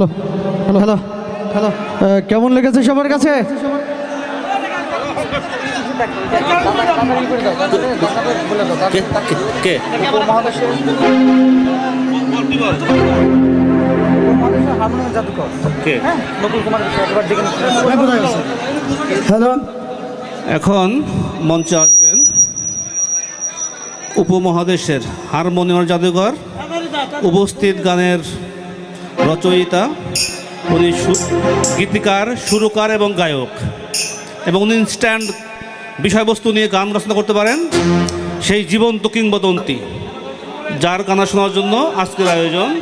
Hello hello hello hello কেমন লেগেছে সবার কাছে? কে? কে কে হ্যালো। এখন মঞ্চে আসবেন উপমহাদেশের হারমোনিয়াম জাদুঘর উপস্থিত গানের রচয়িতা, উনি গীতিকার, সুরকার এবং গায়ক। এবং উনি ইনস্ট্যান্ট বিষয়বস্তু নিয়ে গান রচনা করতে পারেন। সেই জীবন্ত কিংবদন্তি, যার গানা শোনার জন্য আজকের আয়োজন,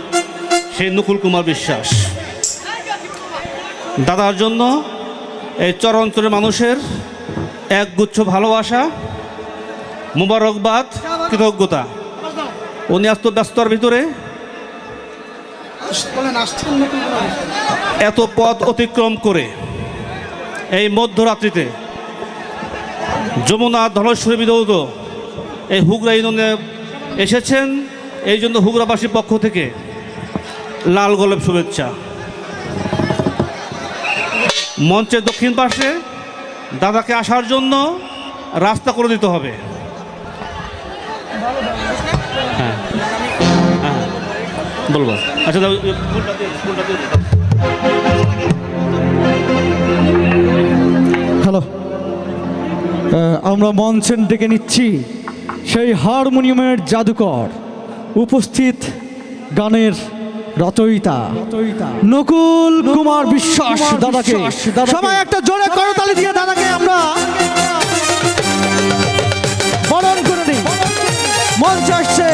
সেই নকুল কুমার বিশ্বাস। দাদার জন্য এই চরাঞ্চলের মানুষের একগুচ্ছ ভালোবাসা, মুবারকবাদ, কৃতজ্ঞতা। উনি এত ব্যস্ততার ভিতরে। এত পথ অতিক্রম করে এই মধ্যরাত্রিতে যমুনা ধলেশ্বরী বিদৌত এই হুগরা ইউনিয়নে এসেছেন। এই জন্য হুগরাবাসীর পক্ষ থেকে লাল গোলাপ শুভেচ্ছা। মঞ্চের দক্ষিণ পাশে দাদাকে আসার জন্য রাস্তা করে দিতে হবে। হ্যাঁ হ্যাঁ বলব। আচ্ছা দাও, হ্যালো। আমরা মঞ্চেন ডেকে নিচ্ছি সেই হারমোনিয়ামের জাদুকর উপস্থিত গানের রচয়িতা নকুল কুমার বিশ্বাস দাদাকে। সবাই একটা জোরে করতালি দিয়ে দাদাকে আমরা বরণ করে নিই মঞ্চে আসছে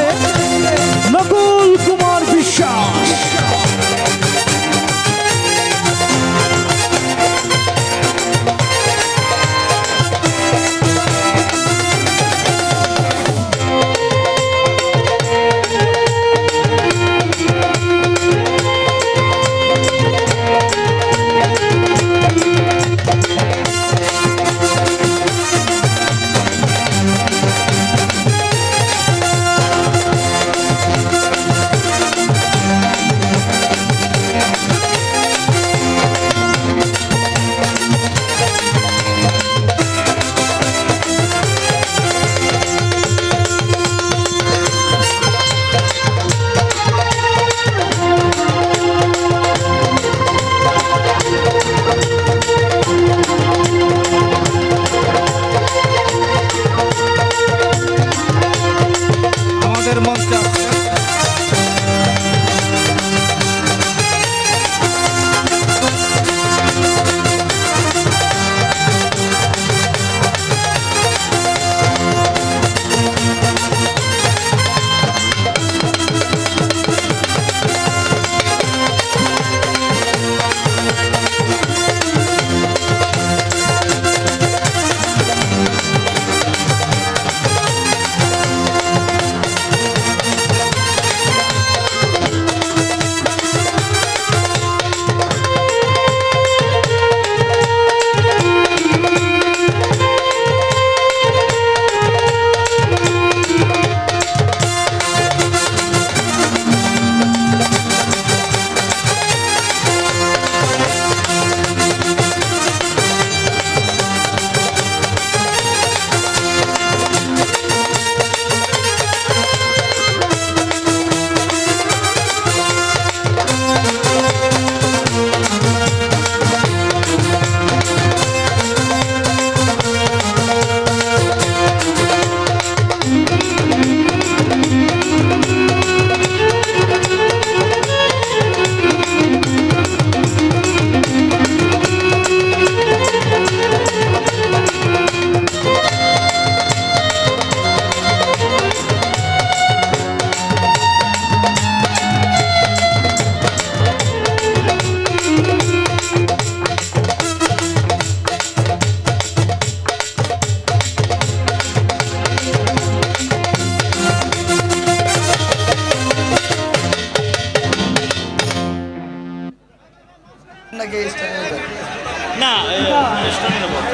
না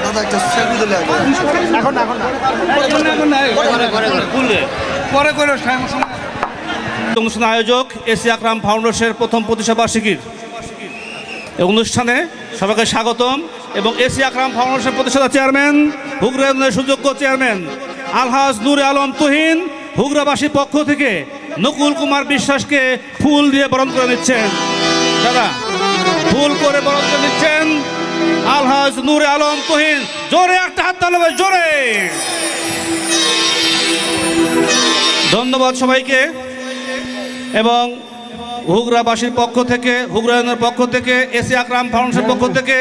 দাদা একটা সেলফি দিলে আগে। খুললে পরে করে অনুষ্ঠান আয়োজক এসি আকরাম ফাউন্ডেশনের প্রথম প্রতিষ্ঠা বার্ষিকীর। অনুষ্ঠানে সবাইকে স্বাগতম এবং এশিয়া আকরাম ফাউন্ডেশন প্রতিষ্ঠাতা চেয়ারম্যান হুগরা ইউনিয়নের সুযোগ্য চেয়ারম্যান আলহাজ নূরে আলম তুহিন হুগরাবাসীর পক্ষ থেকে নকুল কুমার বিশ্বাসকে ফুল দিয়ে বরণ করে নিচ্ছেন। দাদা ফুল করে বরণ করে নিচ্ছেন আলহাজ নূরে আলম তুহিন। জোরে একটা হাত তাহলে জোরে। ধন্যবাদ সবাইকে। এবং হুগরাবাসীর পক্ষ থেকে, হুগরায়নের পক্ষ থেকে, এসি আকরাম ফাউন্ডেশন পক্ষ থেকে,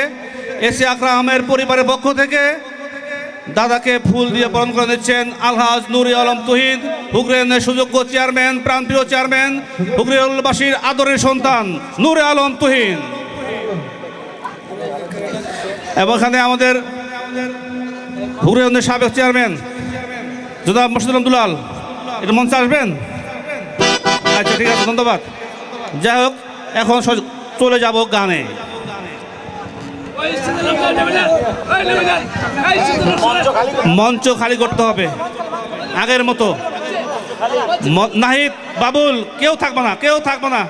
এসি আকরামের পরিবারের পক্ষ থেকে দাদাকে ফুল দিয়ে বরণ করে নিচ্ছেন আলহাজ নুরি আলম তুহিদ হুগরায়নের সুযোগ্য চেয়ারম্যান, প্রাণপ্রিয় চেয়ারম্যান হুগরায়নবাসীর আদরের সন্তান নুরে আলম তুহিন। এবং এখানে আমাদের হুগরায়নের সাবেক চেয়ারম্যান জোদাব মসজিদ দুলাল এটা মঞ্চে আসবেন? আচ্ছা ঠিক আছে, ধন্যবাদ। যাই হোক, এখন চলে যাব গানে। মঞ্চ খালি করতে হবে, আগের মতো। নাহিদ, বাবুল, কেউ থাকবে না, কেউ থাকবে না।